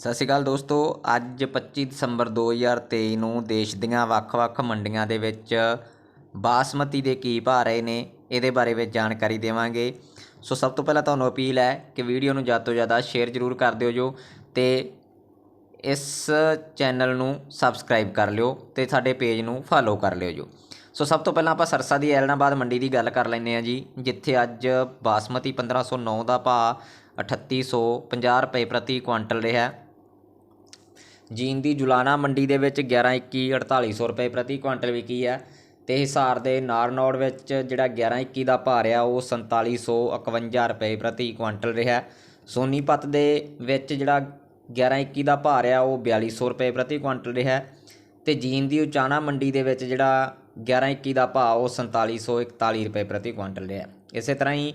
ਸਤਿ ਸ਼੍ਰੀ ਅਕਾਲ ਦੋਸਤੋ, ਅੱਜ 25 ਦਸੰਬਰ 2023 ਨੂੰ ਦੇਸ਼ ਦੀਆਂ ਵੱਖ-ਵੱਖ ਮੰਡੀਆਂ ਦੇ ਵਿੱਚ ਬਾਸਮਤੀ ਦੇ ਕੀ ਭਾਅ ਰਹੇ ਨੇ, ਇਹਦੇ ਬਾਰੇ ਵਿੱਚ ਜਾਣਕਾਰੀ ਦੇਵਾਂਗੇ। ਸੋ ਸਭ ਤੋਂ ਪਹਿਲਾਂ ਤੁਹਾਨੂੰ ਅਪੀਲ ਹੈ ਕਿ ਵੀਡੀਓ ਨੂੰ ਜ਼ਿਆਦਾ ਤੋਂ ਜ਼ਿਆਦਾ ਸ਼ੇਅਰ ਜ਼ਰੂਰ ਕਰ ਦਿਓ ਜੋ ਤੇ ਇਸ ਚੈਨਲ ਨੂੰ ਸਬਸਕ੍ਰਾਈਬ ਕਰ ਲਿਓ ਤੇ ਸਾਡੇ ਪੇਜ ਨੂੰ ਫਾਲੋ ਕਰ ਲਿਓ ਜੋ। ਸੋ ਸਭ ਤੋਂ ਪਹਿਲਾਂ ਆਪਾਂ ਸਰਸਾ ਦੀ ਐਲਨਾਬਾਦ ਮੰਡੀ ਦੀ ਗੱਲ ਕਰ ਲੈਂਦੇ ਹਾਂ ਜੀ, ਜਿੱਥੇ ਅੱਜ ਬਾਸਮਤੀ 1509 ਦਾ ਭਾਅ 3850 ਰੁਪਏ ਪ੍ਰਤੀ ਕੁਇੰਟਲ ਰਿਹਾ। ਜੀਨ ਦੀ ਜੁਲਾਨਾ ਮੰਡੀ ਦੇ ਵਿੱਚ 11 21 4800 ਰੁਪਏ ਪ੍ਰਤੀ ਕੁਇੰਟਲ ਵਿਕੀ ਹੈ ਤੇ ਹਿਸਾਰ ਦੇ ਨਾਰਨੌੜ ਵਿੱਚ ਜਿਹੜਾ 11 21 ਦਾ ਭਾਅ ਰਿਹਾ ਉਹ 4751 ਰੁਪਏ ਪ੍ਰਤੀ ਕੁਇੰਟਲ ਰਿਹਾ ਸੋਨੀਪਤ ਦੇ ਵਿੱਚ ਜਿਹੜਾ 11 21 ਦਾ ਭਾਅ ਰਿਹਾ ਉਹ 4200 ਰੁਪਏ ਪ੍ਰਤੀ ਕੁਇੰਟਲ ਰਿਹਾ ਹੈ ਤੇ ਜੀਨ ਦੀ ਉਚਾਣਾ ਮੰਡੀ ਦੇ ਵਿੱਚ ਜਿਹੜਾ 11 21 ਦਾ ਭਾਅ, ਉਹ 4741 ਰੁਪਏ ਪ੍ਰਤੀ ਕੁਇੰਟਲ ਰਿਹਾ ਇਸੇ ਤਰ੍ਹਾਂ ਹੀ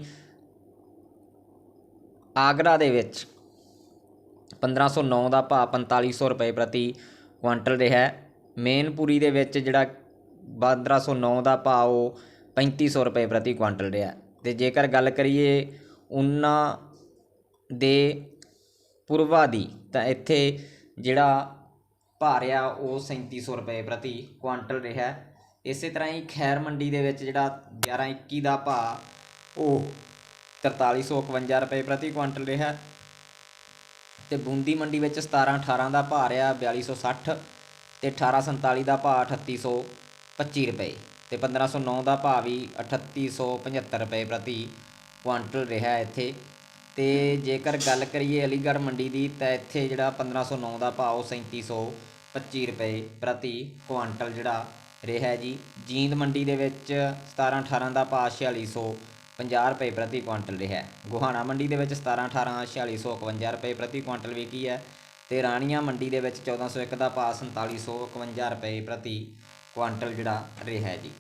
ਆਗਰਾ ਦੇ ਵਿੱਚ 1509 ਦਾ ਭਾਅ 4500 ਰੁਪਏ ਪ੍ਰਤੀ ਕੁਆਂਟਲ ਰਿਹਾ ਮੇਨਪੁਰੀ ਦੇ ਵਿੱਚ ਜਿਹੜਾ 1509 ਦਾ ਭਾਅ, ਉਹ 3500 ਰੁਪਏ ਪ੍ਰਤੀ ਕੁਆਂਟਲ ਰਿਹਾ ਹੈ। ਤੇ ਜੇਕਰ ਗੱਲ ਕਰੀਏ ਉਹਨਾਂ ਦੇ ਪੂਰਵਾ ਦੀ ਤਾਂ ਇੱਥੇ ਜਿਹੜਾ ਭਾਅ ਰਿਹਾ, ਉਹ 3700 ਰੁਪਏ ਪ੍ਰਤੀ ਕੁਆਂਟਲ ਰਿਹਾ ਇਸੇ ਤਰ੍ਹਾਂ ਹੀ ਖੈਰ ਮੰਡੀ ਦੇ ਵਿੱਚ ਜਿਹੜਾ 11 21 ਦਾ ਭਾਅ, ਉਹ 4351 ਰੁਪਏ ਪ੍ਰਤੀ ਕੁਆਂਟਲ ਰਿਹਾ ਤੇ ਬੂੰਦੀ ਮੰਡੀ ਵਿੱਚ 17 18 ਦਾ ਭਾਅ ਰਿਹਾ 4260 ਤੇ 1847 ਦਾ ਭਾਅ 3825 ਰੁਪਏ ਤੇ 1509 ਦਾ ਭਾਅ ਵੀ 3875 ਰੁਪਏ ਪ੍ਰਤੀ ਕੁਆਂਟਲ ਰਿਹਾ ਇੱਥੇ। ਤੇ ਜੇਕਰ ਗੱਲ ਕਰੀਏ ਅਲੀਗੜ੍ਹ ਮੰਡੀ ਦੀ, ਤਾਂ ਇੱਥੇ ਜਿਹੜਾ 1509 ਦਾ ਭਾਅ ਉਹ 3725 ਰੁਪਏ ਪ੍ਰਤੀ ਕੁਆਂਟਲ ਜਿਹੜਾ ਰਿਹਾ ਜੀ। ਜੀਂਦ ਮੰਡੀ ਦੇ ਵਿੱਚ 17 18 ਦਾ ਭਾਅ 4650 ਰੁਪਏ ਪ੍ਰਤੀ ਕੁਇੰਟਲ ਰਿਹਾ ਗੋਹਾਣਾ ਮੰਡੀ ਦੇ ਵਿੱਚ 17 18 4651 ਰੁਪਏ ਪ੍ਰਤੀ ਕੁਇੰਟਲ ਵਿਕੀ ਹੈ ਤੇ ਰਾਣੀਆਂ ਮੰਡੀ ਦੇ ਵਿੱਚ 1401 ਦਾ ਭਾਅ 4751 ਰੁਪਏ ਪ੍ਰਤੀ ਕੁਆਂਟਲ ਜਿਹੜਾ ਰਿਹਾ ਜੀ।